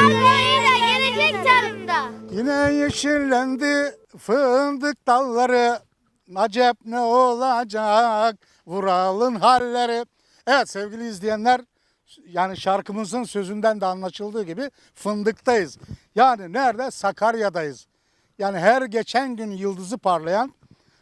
Harbiye gelecek tarımda. Yine yeşillendi fındık dalları. Acep ne olacak Vural'ın halleri. Evet sevgili izleyenler yani şarkımızın sözünden de anlaşıldığı gibi fındıktayız. Yani nerede? Sakarya'dayız. Yani her geçen gün yıldızı parlayan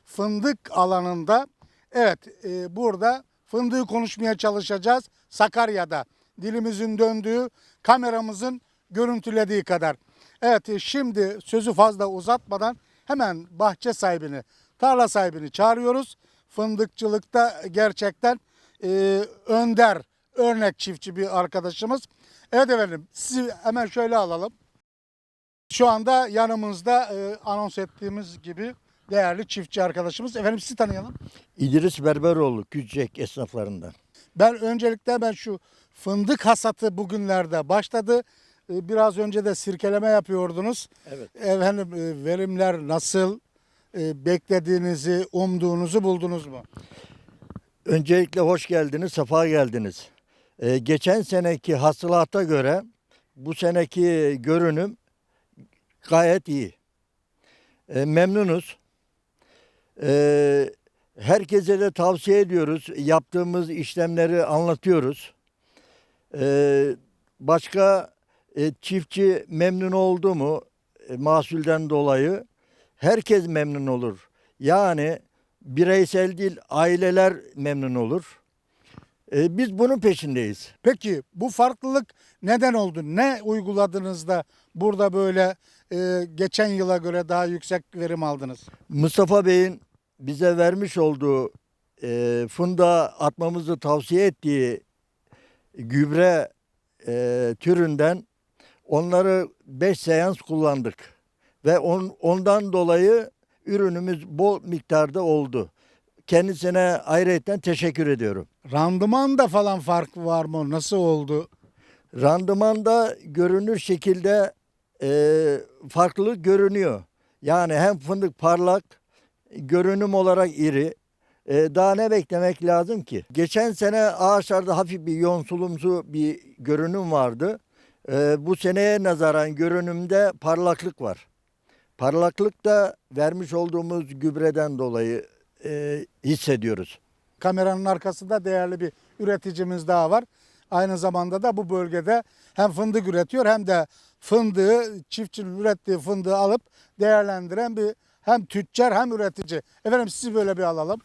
fındık alanında evet e, burada fındığı konuşmaya çalışacağız Sakarya'da. Dilimizin döndüğü, kameramızın görüntülediği kadar. Evet şimdi sözü fazla uzatmadan hemen bahçe sahibini, tarla sahibini çağırıyoruz. Fındıkçılıkta gerçekten e, önder, örnek çiftçi bir arkadaşımız. Evet efendim sizi hemen şöyle alalım. Şu anda yanımızda e, anons ettiğimiz gibi değerli çiftçi arkadaşımız. Efendim sizi tanıyalım. İdris Berberoğlu Küçük esnaflarından. Ben öncelikle ben şu fındık hasatı bugünlerde başladı. E, Biraz önce de sirkeleme yapıyordunuz. Evet. Efendim e, verimler nasıl? E, Beklediğinizi, umduğunuzu buldunuz mu? Öncelikle hoş geldiniz, sefa geldiniz. Ee, geçen seneki hasılata göre bu seneki görünüm gayet iyi. Ee, memnunuz. Ee, herkese de tavsiye ediyoruz. Yaptığımız işlemleri anlatıyoruz. Ee, başka e, çiftçi memnun oldu mu e, mahsulden dolayı? Herkes memnun olur. Yani bireysel değil aileler memnun olur. Ee, biz bunun peşindeyiz. Peki bu farklılık neden oldu? Ne uyguladınız da burada böyle e, geçen yıla göre daha yüksek verim aldınız? Mustafa Bey'in bize vermiş olduğu e, funda atmamızı tavsiye ettiği gübre e, türünden onları 5 seans kullandık. Ve on, ondan dolayı ürünümüz bol miktarda oldu. Kendisine ayrıca teşekkür ediyorum. Randımanda falan fark var mı? Nasıl oldu? Randımanda görünür şekilde e, farklılık görünüyor. Yani hem fındık parlak, görünüm olarak iri. E, daha ne beklemek lazım ki? Geçen sene ağaçlarda hafif bir yonsulumsu bir görünüm vardı. E, bu seneye nazaran görünümde parlaklık var. Parlaklık da vermiş olduğumuz gübreden dolayı e, hissediyoruz. Kameranın arkasında değerli bir üreticimiz daha var. Aynı zamanda da bu bölgede hem fındık üretiyor hem de fındığı, çiftçinin ürettiği fındığı alıp değerlendiren bir hem tüccar hem üretici. Efendim sizi böyle bir alalım.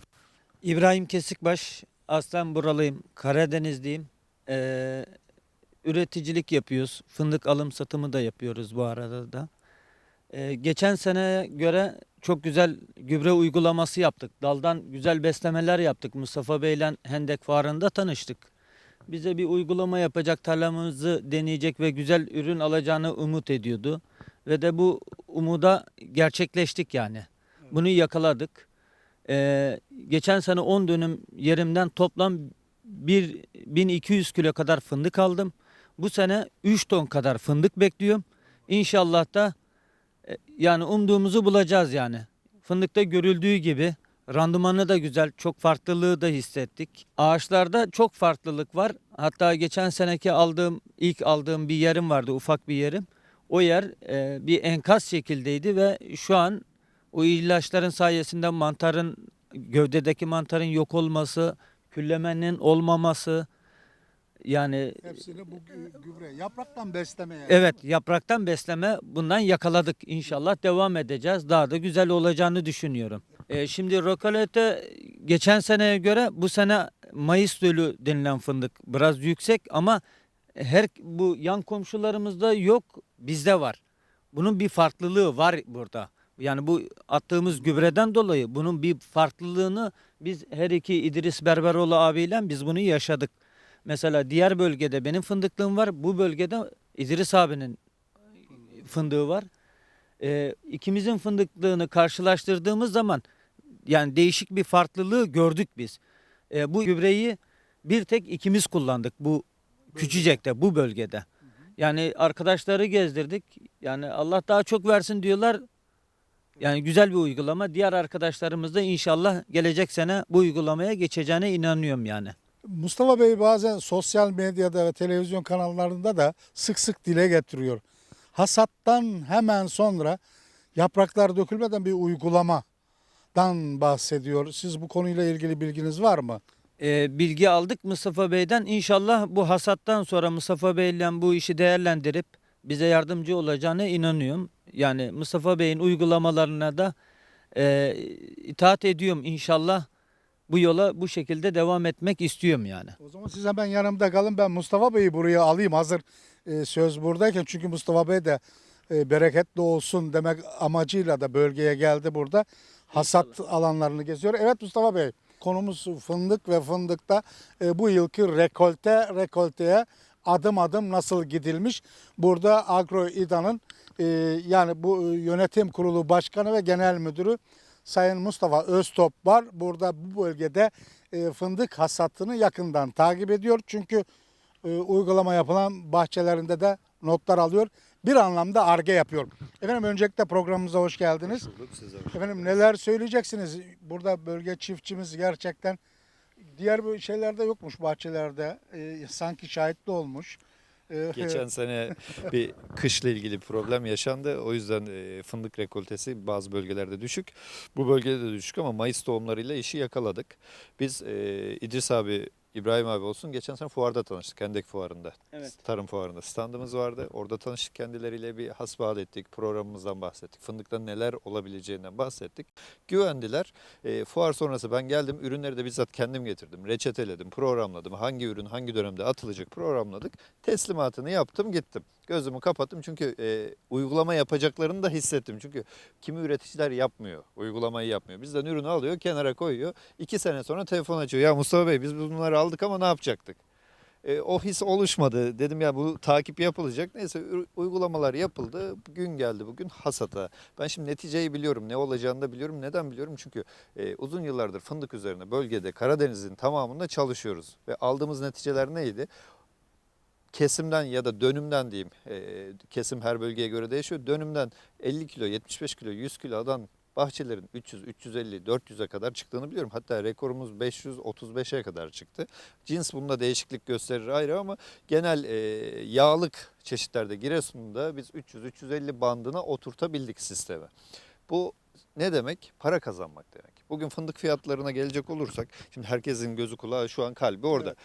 İbrahim Kesikbaş, aslen buralıyım, Karadenizliyim. Ee, üreticilik yapıyoruz, fındık alım satımı da yapıyoruz bu arada da. Ee, geçen seneye göre çok güzel gübre uygulaması yaptık. Daldan güzel beslemeler yaptık. Mustafa Bey'le Hendek Fuarı'nda tanıştık. Bize bir uygulama yapacak, tarlamızı deneyecek ve güzel ürün alacağını umut ediyordu. Ve de bu umuda gerçekleştik yani. Bunu yakaladık. Ee, geçen sene 10 dönüm yerimden toplam 1 1200 kilo kadar fındık aldım. Bu sene 3 ton kadar fındık bekliyorum. İnşallah da e, yani umduğumuzu bulacağız yani. Fındıkta görüldüğü gibi randımanı da güzel, çok farklılığı da hissettik. Ağaçlarda çok farklılık var. Hatta geçen seneki aldığım, ilk aldığım bir yerim vardı, ufak bir yerim. O yer e, bir enkaz şekildeydi ve şu an o ilaçların sayesinde mantarın gövdedeki mantarın yok olması, küllemenin olmaması yani Hepsini bu gü- gübre, yapraktan beslemeye. evet yapraktan besleme bundan yakaladık inşallah devam edeceğiz. Daha da güzel olacağını düşünüyorum. E, şimdi rokolete geçen seneye göre bu sene Mayıs dölü denilen fındık biraz yüksek ama her bu yan komşularımızda yok bizde var. Bunun bir farklılığı var burada. Yani bu attığımız gübreden dolayı bunun bir farklılığını biz her iki İdris Berberoğlu abiyle biz bunu yaşadık. Mesela diğer bölgede benim fındıklığım var. Bu bölgede İdris abinin fındığı var. Ee, ikimizin fındıklığını karşılaştırdığımız zaman yani değişik bir farklılığı gördük biz. Ee, bu gübreyi bir tek ikimiz kullandık bu küçücekte bu bölgede. Yani arkadaşları gezdirdik. Yani Allah daha çok versin diyorlar. Yani güzel bir uygulama. Diğer arkadaşlarımız da inşallah gelecek sene bu uygulamaya geçeceğine inanıyorum yani. Mustafa Bey bazen sosyal medyada ve televizyon kanallarında da sık sık dile getiriyor. Hasattan hemen sonra yapraklar dökülmeden bir uygulamadan bahsediyor. Siz bu konuyla ilgili bilginiz var mı? Ee, bilgi aldık Mustafa Bey'den. İnşallah bu hasattan sonra Mustafa Bey'le bu işi değerlendirip bize yardımcı olacağına inanıyorum. Yani Mustafa Bey'in uygulamalarına da e, itaat ediyorum inşallah. Bu yola bu şekilde devam etmek istiyorum yani. O zaman siz hemen yanımda kalın. Ben Mustafa Bey'i buraya alayım hazır e, söz buradayken. Çünkü Mustafa Bey de e, bereketli olsun demek amacıyla da bölgeye geldi burada. Hasat alanlarını geziyor. Evet Mustafa Bey konumuz fındık ve fındıkta e, bu yılki rekolte rekolteye adım adım nasıl gidilmiş? Burada Agro İDA'nın e, yani bu e, yönetim kurulu başkanı ve genel müdürü Sayın Mustafa Öztop var. Burada bu bölgede e, fındık hasatını yakından takip ediyor. Çünkü e, uygulama yapılan bahçelerinde de notlar alıyor. Bir anlamda arge yapıyor. Efendim öncelikle programımıza hoş geldiniz. Efendim neler söyleyeceksiniz? Burada bölge çiftçimiz gerçekten diğer şeylerde yokmuş bahçelerde. E, sanki şahitli olmuş. Geçen sene bir kışla ilgili bir problem yaşandı. O yüzden e, fındık rekoltesi bazı bölgelerde düşük. Bu bölgede de düşük ama Mayıs tohumlarıyla işi yakaladık. Biz e, İdris abi, İbrahim abi olsun geçen sene fuarda tanıştık. Hendek fuarında. Evet. Tarım fuarında standımız vardı. Orada tanıştık kendileriyle bir hasbihal ettik. Programımızdan bahsettik. Fındıkta neler olabileceğinden bahsettik. Güvendiler. E, fuar sonrası ben geldim. Ürünleri de bizzat kendim getirdim. Reçeteledim, programladım. Hangi ürün hangi dönemde atılacak programladık. Teslimatını yaptım gittim. Gözümü kapattım çünkü e, uygulama yapacaklarını da hissettim. Çünkü kimi üreticiler yapmıyor, uygulamayı yapmıyor. Bizden ürünü alıyor, kenara koyuyor. İki sene sonra telefon açıyor. Ya Mustafa Bey biz bunları aldık ama ne yapacaktık? E, o his oluşmadı. Dedim ya bu takip yapılacak. Neyse uygulamalar yapıldı. Gün geldi bugün hasata. Ben şimdi neticeyi biliyorum. Ne olacağını da biliyorum. Neden biliyorum? Çünkü e, uzun yıllardır fındık üzerine bölgede Karadeniz'in tamamında çalışıyoruz. Ve aldığımız neticeler neydi? kesimden ya da dönümden diyeyim. e, kesim her bölgeye göre değişiyor. Dönümden 50 kilo, 75 kilo, 100 kilodan bahçelerin 300, 350, 400'e kadar çıktığını biliyorum. Hatta rekorumuz 535'e kadar çıktı. Cins bunda değişiklik gösterir ayrı ama genel e, yağlık çeşitlerde Giresun'da biz 300-350 bandına oturtabildik sisteme. Bu ne demek? Para kazanmak demek. Bugün fındık fiyatlarına gelecek olursak, şimdi herkesin gözü kulağı şu an kalbi orada.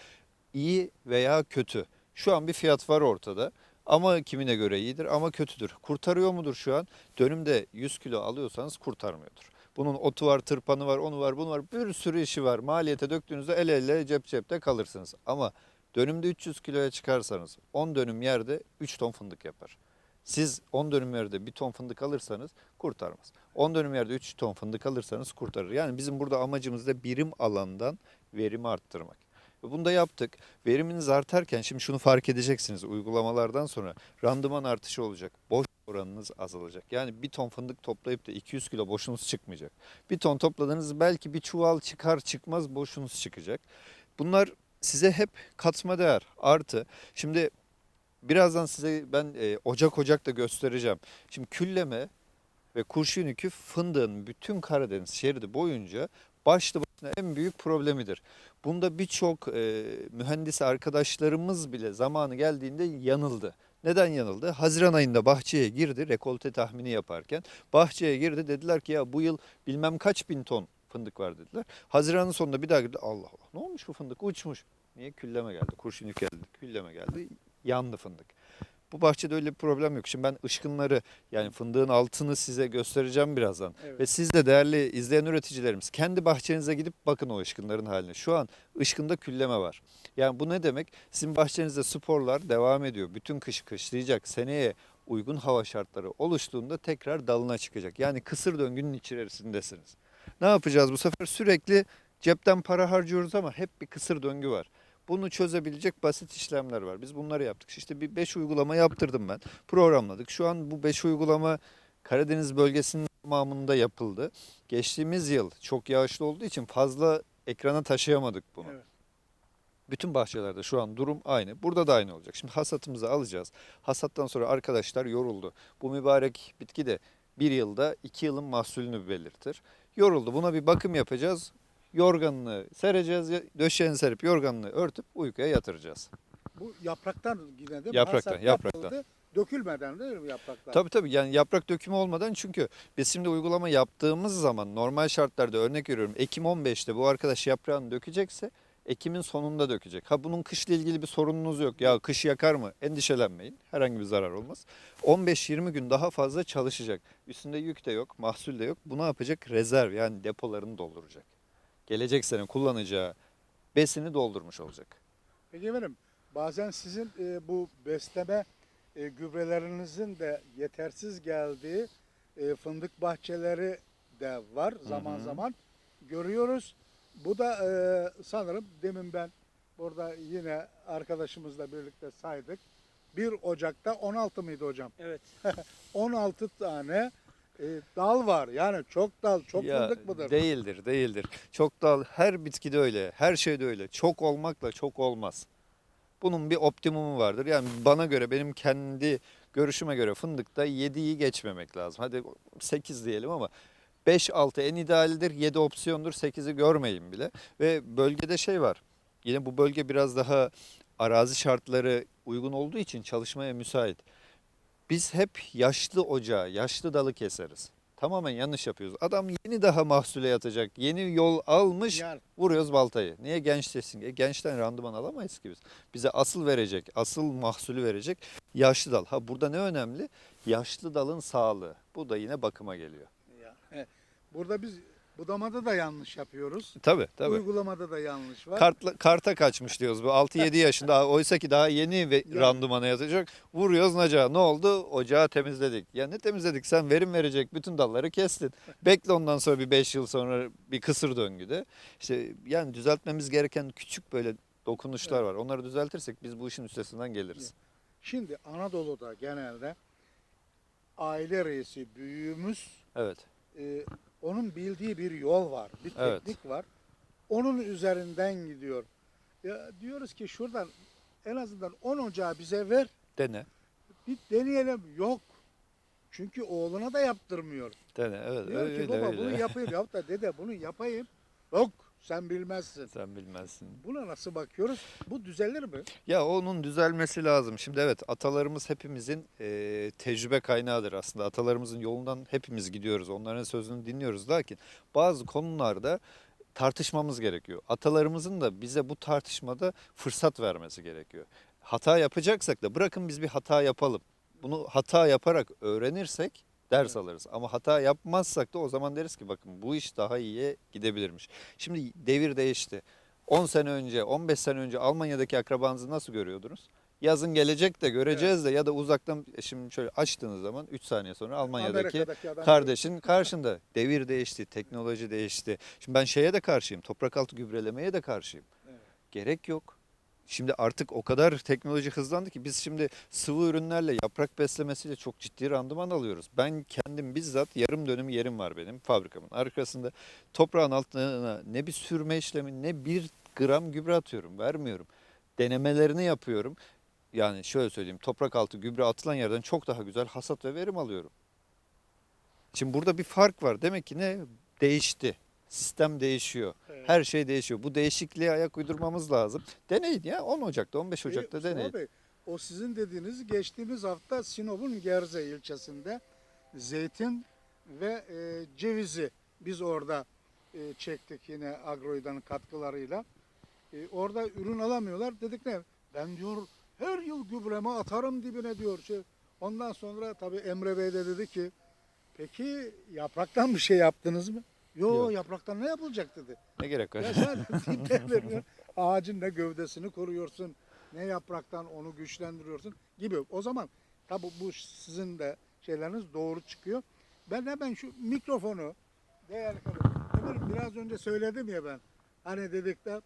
İyi veya kötü. Şu an bir fiyat var ortada. Ama kimine göre iyidir ama kötüdür. Kurtarıyor mudur şu an? Dönümde 100 kilo alıyorsanız kurtarmıyordur. Bunun otu var, tırpanı var, onu var, bunu var. Bir sürü işi var. Maliyete döktüğünüzde el ele cep cepte kalırsınız. Ama dönümde 300 kiloya çıkarsanız 10 dönüm yerde 3 ton fındık yapar. Siz 10 dönüm yerde 1 ton fındık alırsanız kurtarmaz. 10 dönüm yerde 3 ton fındık alırsanız kurtarır. Yani bizim burada amacımız da birim alandan verimi arttırmak. Bunu da yaptık. Veriminiz artarken şimdi şunu fark edeceksiniz uygulamalardan sonra randıman artışı olacak. Boş oranınız azalacak. Yani bir ton fındık toplayıp da 200 kilo boşunuz çıkmayacak. Bir ton topladığınız belki bir çuval çıkar çıkmaz boşunuz çıkacak. Bunlar size hep katma değer artı. Şimdi birazdan size ben e, ocak ocak da göstereceğim. Şimdi külleme ve kurşun yükü fındığın bütün Karadeniz şeridi boyunca başlı başına en büyük problemidir. Bunda birçok e, mühendis arkadaşlarımız bile zamanı geldiğinde yanıldı. Neden yanıldı? Haziran ayında bahçeye girdi rekolte tahmini yaparken. Bahçeye girdi dediler ki ya bu yıl bilmem kaç bin ton fındık var dediler. Haziranın sonunda bir daha girdi. Allah Allah ne olmuş bu fındık uçmuş. Niye? Külleme geldi. Kurşun yük geldi. Külleme geldi. Yandı fındık. Bu bahçede öyle bir problem yok. Şimdi ben ışkınları yani fındığın altını size göstereceğim birazdan. Ve siz de değerli izleyen üreticilerimiz kendi bahçenize gidip bakın o ışkınların haline. Şu an ışkında külleme var. Yani bu ne demek? Sizin bahçenizde sporlar devam ediyor. Bütün kışı kışlayacak. Seneye uygun hava şartları oluştuğunda tekrar dalına çıkacak. Yani kısır döngünün içerisindesiniz. Ne yapacağız bu sefer? Sürekli cepten para harcıyoruz ama hep bir kısır döngü var. Bunu çözebilecek basit işlemler var. Biz bunları yaptık. İşte bir 5 uygulama yaptırdım ben. Programladık. Şu an bu 5 uygulama Karadeniz bölgesinin tamamında yapıldı. Geçtiğimiz yıl çok yağışlı olduğu için fazla ekrana taşıyamadık bunu. Evet. Bütün bahçelerde şu an durum aynı. Burada da aynı olacak. Şimdi hasatımızı alacağız. Hasattan sonra arkadaşlar yoruldu. Bu mübarek bitki de bir yılda iki yılın mahsulünü belirtir. Yoruldu. Buna bir bakım yapacağız. Yorganını sereceğiz, döşeğini serip yorganını örtüp uykuya yatıracağız. Bu yapraktan yine değil mi? Yapraktan, Hasat yapraktan. yapıldı, Dökülmeden değil mi yapraklar? Tabii tabii yani yaprak dökümü olmadan çünkü biz şimdi uygulama yaptığımız zaman normal şartlarda örnek veriyorum Ekim 15'te bu arkadaş yaprağını dökecekse Ekim'in sonunda dökecek. Ha bunun kışla ilgili bir sorununuz yok. Ya kış yakar mı? Endişelenmeyin. Herhangi bir zarar olmaz. 15-20 gün daha fazla çalışacak. Üstünde yük de yok, mahsul de yok. Bu ne yapacak? Rezerv yani depolarını dolduracak. Gelecek sene kullanacağı besini doldurmuş olacak. Peki efendim bazen sizin e, bu besleme e, gübrelerinizin de yetersiz geldiği e, fındık bahçeleri de var zaman hı. zaman görüyoruz. Bu da e, sanırım demin ben burada yine arkadaşımızla birlikte saydık. 1 Ocak'ta 16 mıydı hocam? Evet. 16 tane e, dal var. Yani çok dal, çok Ya, fındık mıdır? Değildir, değildir. Çok dal her bitkide öyle, her şeyde öyle. Çok olmakla çok olmaz. Bunun bir optimumu vardır. Yani bana göre, benim kendi görüşüme göre fındıkta 7'yi geçmemek lazım. Hadi 8 diyelim ama 5-6 en idealdir. 7 opsiyondur. 8'i görmeyin bile. Ve bölgede şey var. Yine bu bölge biraz daha arazi şartları uygun olduğu için çalışmaya müsait. Biz hep yaşlı ocağı, yaşlı dalı keseriz. Tamamen yanlış yapıyoruz. Adam yeni daha mahsule yatacak. Yeni yol almış. Yani Vuruyoruz baltayı. Niye genç desin? E, gençten randıman alamayız ki biz. Bize asıl verecek, asıl mahsulü verecek yaşlı dal. Ha burada ne önemli? Yaşlı dalın sağlığı. Bu da yine bakıma geliyor. ya, he. burada biz budamada da yanlış yapıyoruz. Tabii tabii. Uygulamada da yanlış var. Kartla, karta kaçmış diyoruz bu 6-7 yaşında oysa ki daha yeni ve Yani. randımana yatacak. Vuruyoruz nacağa ne oldu? Ocağı temizledik. Ya ne temizledik sen verim verecek bütün dalları kestin. Bekle ondan sonra bir 5 yıl sonra bir kısır döngüde. İşte yani düzeltmemiz gereken küçük böyle dokunuşlar var. Onları düzeltirsek biz bu işin üstesinden geliriz. Şimdi Anadolu'da genelde aile reisi büyüğümüz Evet. e, onun bildiği bir yol var, bir Evet. teknik var. Onun üzerinden gidiyor. Ya diyoruz ki şuradan en azından 10 ocağı bize ver, Dene. bir deneyelim. Yok. Çünkü oğluna da yaptırmıyor. Dene. Evet. Diyor öyle ki baba öyle. bunu yapayım. Yahut da dede bunu yapayım. Yok sen bilmezsin. Sen bilmezsin. Buna nasıl bakıyoruz? Bu düzelir mi? Ya onun düzelmesi lazım. Şimdi evet atalarımız hepimizin e, tecrübe kaynağıdır aslında. Atalarımızın yolundan hepimiz gidiyoruz. Onların sözünü dinliyoruz. Lakin bazı konularda tartışmamız gerekiyor. Atalarımızın da bize bu tartışmada fırsat vermesi gerekiyor. Hata yapacaksak da bırakın biz bir hata yapalım. Bunu hata yaparak öğrenirsek ders alırız. Ama hata yapmazsak da o zaman deriz ki bakın bu iş daha iyiye gidebilirmiş. Şimdi devir değişti. 10 sene önce, 15 sene önce Almanya'daki akrabanızı nasıl görüyordunuz? Yazın gelecek de göreceğiz de ya da uzaktan e, şimdi şöyle açtığınız zaman 3 saniye sonra Almanya'daki Amerika'daki adam kardeşin karşında. Devir değişti, teknoloji değişti. Şimdi ben şeye de karşıyım. Toprak altı gübrelemeye de karşıyım. Evet. Gerek yok. Şimdi artık o kadar teknoloji hızlandı ki biz şimdi sıvı ürünlerle yaprak beslemesiyle çok ciddi randıman alıyoruz. Ben kendim bizzat yarım dönüm yerim var benim fabrikamın arkasında. Toprağın altına ne bir sürme işlemi ne bir gram gübre atıyorum vermiyorum. Denemelerini yapıyorum. Yani şöyle söyleyeyim toprak altı gübre atılan yerden çok daha güzel hasat ve verim alıyorum. Şimdi burada bir fark var. Demek ki ne? Değişti. Sistem değişiyor. Evet. Her şey değişiyor. Bu değişikliğe ayak uydurmamız lazım. Deneyin ya 10 Ocak'ta 15 Ee, Ocak'ta Mustafa deneyin. Bey, o sizin dediğiniz geçtiğimiz hafta Sinop'un Gerze ilçesinde zeytin ve e, cevizi biz orada e, çektik yine Agroida'nın katkılarıyla. E, orada ürün alamıyorlar. Dedik ne? Ben diyor her yıl gübreme atarım dibine diyor. Şey, ondan sonra tabii Emre Bey de dedi ki peki yapraktan bir şey yaptınız mı? Yo Yok. yapraktan ne yapılacak dedi. Ne gerek var? Ya sen. Ağacın ne gövdesini koruyorsun, ne yapraktan onu güçlendiriyorsun gibi. O zaman tabi bu sizin de şeyleriniz doğru çıkıyor. Ben hemen şu mikrofonu değerli efendim biraz önce söyledim ya ben. Hani dedik de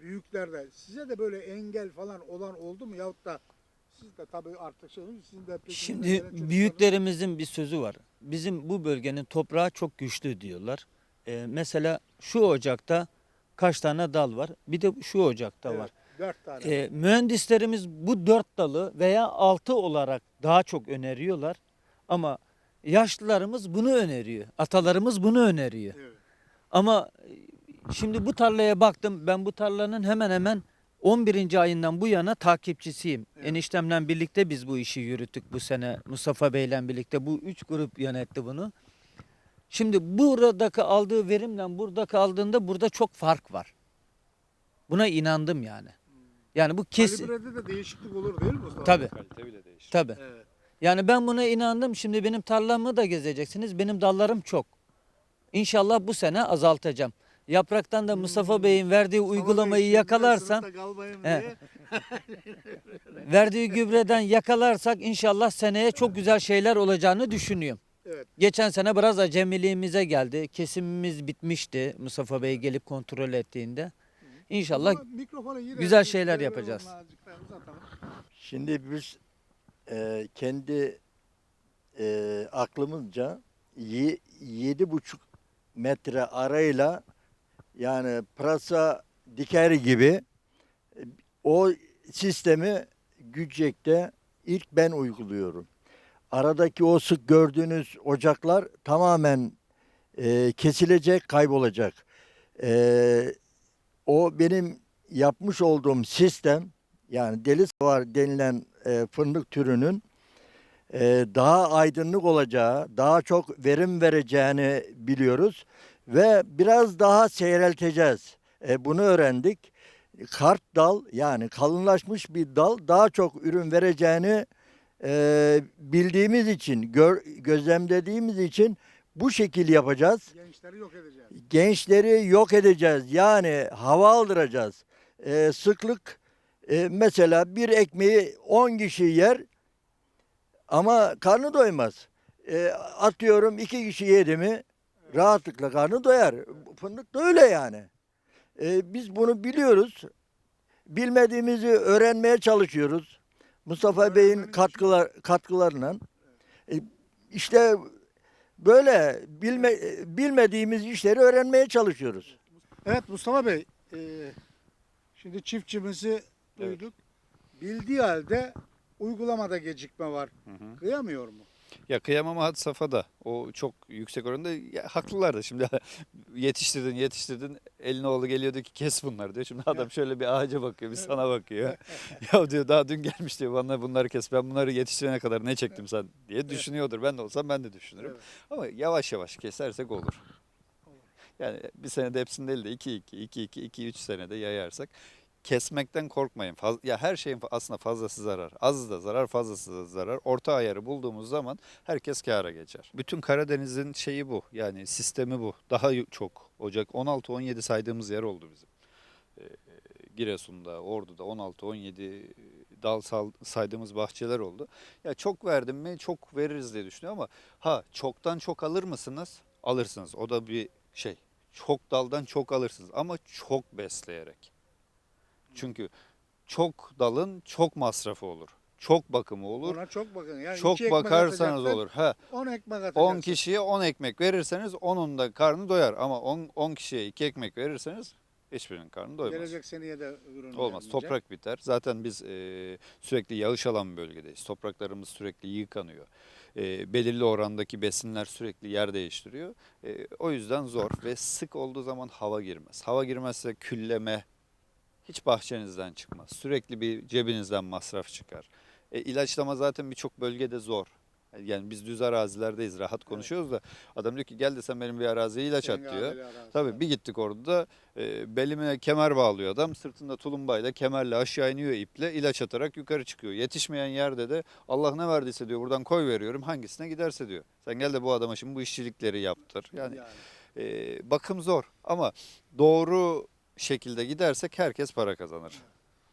büyüklerde size de böyle engel falan olan oldu mu yahut da siz de tabii artık şey sizin de Şimdi büyüklerimizin bir sözü var. Bizim bu bölgenin toprağı çok güçlü diyorlar. Ee, mesela şu ocakta kaç tane dal var? Bir de şu ocakta Evet, var. Dört tane. Ee, mühendislerimiz bu dört dalı veya altı olarak daha çok öneriyorlar. Ama yaşlılarımız bunu öneriyor. Atalarımız bunu öneriyor. Evet. Ama Şimdi bu tarlaya baktım. Ben bu tarlanın hemen hemen 11. ayından bu yana takipçisiyim. Eniştemle birlikte biz bu işi yürüttük bu sene. Mustafa Bey'le birlikte bu üç grup yönetti bunu. Şimdi buradaki aldığı verimle buradaki aldığında burada çok fark var. Buna inandım yani. Yani bu kesin. Kalibrede de değişiklik olur değil mi Mustafa? Tabii. Kalite bile değişir. Tabii. Evet. Yani ben buna inandım. Şimdi benim tarlamı da gezeceksiniz. Benim dallarım çok. İnşallah bu sene azaltacağım. Yapraktan da Mustafa Bey'in verdiği uygulamayı yakalarsam, He. verdiği gübreden yakalarsak inşallah seneye çok güzel şeyler olacağını düşünüyorum. Evet. Geçen sene biraz acemiliğimize geldi. Kesimimiz bitmişti Mustafa Bey gelip kontrol ettiğinde. İnşallah güzel şeyler yapacağız. Şimdi biz e, kendi e, aklımızca ye- yedi buçuk metre arayla yani pırasa dikeri gibi e, o sistemi Gücek'te ilk ben uyguluyorum. Aradaki o sık gördüğünüz ocaklar tamamen e, kesilecek, kaybolacak. E, o benim yapmış olduğum sistem yani deli var denilen e, fındık türünün e, daha aydınlık olacağı, daha çok verim vereceğini biliyoruz ve biraz daha seyrelteceğiz. E, bunu öğrendik. Kart dal yani kalınlaşmış bir dal daha çok ürün vereceğini e, bildiğimiz için, gör, gözlemlediğimiz için bu şekil yapacağız Gençleri yok edeceğiz. gençleri yok edeceğiz. Yani hava aldıracağız. Ee, sıklık e, mesela bir ekmeği 10 kişi yer ama karnı doymaz. Ee, atıyorum iki kişi yedi mi rahatlıkla karnı doyar. Fındık da öyle yani. Ee, biz bunu biliyoruz. Bilmediğimizi öğrenmeye çalışıyoruz. Mustafa Bey'in katkılar katkılarıyla. Ee, işte böyle bilme, bilmediğimiz işleri öğrenmeye çalışıyoruz. Evet Mustafa Bey, e, şimdi çiftçimizi duyduk. Bildiği halde uygulamada gecikme var. Kıyamıyor mu? Ya kıyamam had safhada. O çok yüksek oranda. Ya, haklılar da şimdi yetiştirdin yetiştirdin. Eline oğlu geliyor diyor ki kes bunları diyor. Şimdi adam şöyle bir ağaca bakıyor bir sana bakıyor. ya diyor daha dün gelmiş diyor bana bunları kes. Ben bunları yetiştirene kadar ne çektim sen diye düşünüyordur. Ben de olsam ben de düşünürüm. Evet. Ama yavaş yavaş kesersek olur. Yani bir senede hepsini değil de 2 2 2 2 2 3 senede yayarsak kesmekten korkmayın. Faz, ya her şeyin aslında fazlası zarar. Az da zarar, fazlası da zarar. Orta ayarı bulduğumuz zaman herkes kâra geçer. Bütün Karadeniz'in şeyi bu. Yani sistemi bu. Daha çok Ocak 16 17 saydığımız yer oldu bizim. Ee, Giresun'da, Ordu'da 16 17 dal saydığımız bahçeler oldu. Ya çok verdim mi çok veririz diye düşünüyorum ama ha çoktan çok alır mısınız? Alırsınız. O da bir şey. Çok daldan çok alırsınız ama çok besleyerek. Çünkü çok dalın çok masrafı olur. Çok bakımı olur. Ona çok bakın. Yani çok iki bakarsanız olur. Ha, 10 ekmek atacaksın. 10 kişiye 10 ekmek verirseniz onun da karnı doyar ama 10 10 kişiye 2 ekmek verirseniz hiçbirinin karnı doymaz. Gelecek seneye de ürün Olmaz. vermeyecek. Toprak biter. Zaten biz e, sürekli yağış alan bir bölgedeyiz. Topraklarımız sürekli yıkanıyor. E, belirli orandaki besinler sürekli yer değiştiriyor. E, o yüzden zor ve sık olduğu zaman hava girmez. Hava girmezse külleme hiç bahçenizden çıkmaz. Sürekli bir cebinizden masraf çıkar. E, ilaçlama zaten birçok bölgede zor. Yani biz düz arazilerdeyiz, rahat konuşuyoruz da adam diyor ki gel de sen benim bir araziye ilaç at diyor. Tabii bir gittik orada da e, belime kemer bağlıyor adam. Sırtında tulumbayla kemerle aşağı iniyor iple ilaç atarak yukarı çıkıyor. Yetişmeyen yerde de Allah ne verdiyse diyor buradan koy veriyorum hangisine giderse diyor. Sen gel de bu adama şimdi bu işçilikleri yaptır. Yani Yani. e, bakım zor ama doğru şekilde gidersek herkes para kazanır.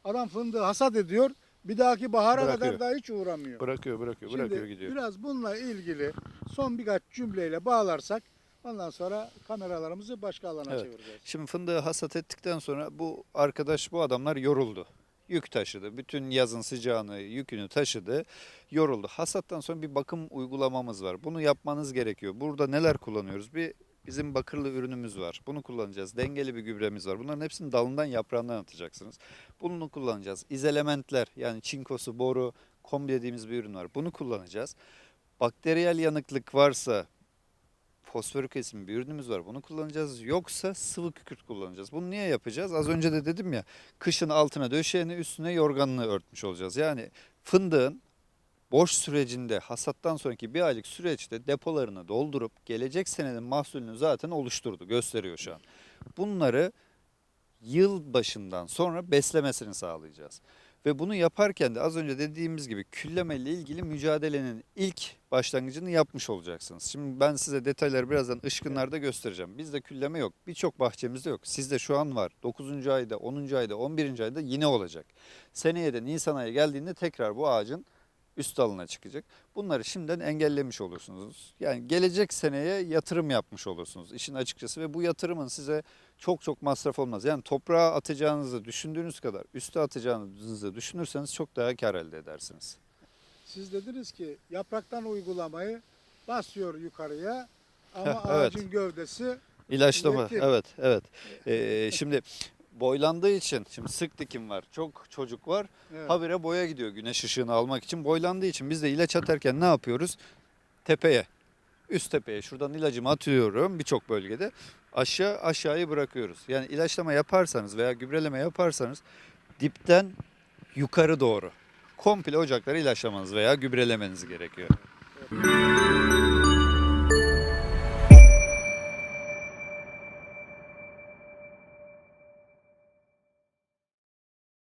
Adam fındığı hasat ediyor. Bir dahaki bahara Bırakıyor. kadar daha hiç uğramıyor. Bırakıyor bırakıyor Şimdi bırakıyor gidiyor. biraz bununla ilgili son birkaç cümleyle bağlarsak ondan sonra kameralarımızı başka alana Evet. çevireceğiz. Şimdi fındığı hasat ettikten sonra bu arkadaş bu adamlar yoruldu. Yük taşıdı. Bütün yazın sıcağını, yükünü taşıdı. Yoruldu. Hasattan sonra bir bakım uygulamamız var. Bunu yapmanız gerekiyor. Burada neler kullanıyoruz? Bir bizim bakırlı ürünümüz var. Bunu kullanacağız. Dengeli bir gübremiz var. Bunların hepsini dalından yaprağından atacaksınız. Bunu kullanacağız. İzelementler yani çinkosu, boru, kombi dediğimiz bir ürün var. Bunu kullanacağız. Bakteriyel yanıklık varsa fosforik esim bir ürünümüz var. Bunu kullanacağız. Yoksa sıvı kükürt kullanacağız. Bunu niye yapacağız? Az önce de dedim ya kışın altına döşeğini üstüne yorganını örtmüş olacağız. Yani fındığın boş sürecinde hasattan sonraki bir aylık süreçte depolarını doldurup gelecek senenin mahsulünü zaten oluşturdu. Gösteriyor şu an. Bunları yıl başından sonra beslemesini sağlayacağız. Ve bunu yaparken de az önce dediğimiz gibi külleme ile ilgili mücadelenin ilk başlangıcını yapmış olacaksınız. Şimdi ben size detayları birazdan ışkınlarda göstereceğim. Bizde külleme yok. Birçok bahçemizde yok. Sizde şu an var. 9. ayda, 10. ayda, 11. ayda yine olacak. Seneye de Nisan ayı geldiğinde tekrar bu ağacın üst dalına çıkacak. Bunları şimdiden engellemiş olursunuz. Yani gelecek seneye yatırım yapmış olursunuz işin açıkçası ve bu yatırımın size çok çok masraf olmaz. Yani toprağa atacağınızı düşündüğünüz kadar üste atacağınızı düşünürseniz çok daha kar elde edersiniz. Siz dediniz ki yapraktan uygulamayı basıyor yukarıya ama evet. ağacın gövdesi İlaçlama evet evet. Ee, şimdi boylandığı için şimdi sık dikim var çok çocuk var evet, habire boya gidiyor güneş ışığını almak için boylandığı için biz de ilaç atarken ne yapıyoruz? Tepeye üst tepeye şuradan ilacımı atıyorum birçok bölgede aşağı aşağıyı bırakıyoruz. Yani ilaçlama yaparsanız veya gübreleme yaparsanız dipten yukarı doğru komple ocakları ilaçlamanız veya gübrelemeniz gerekiyor.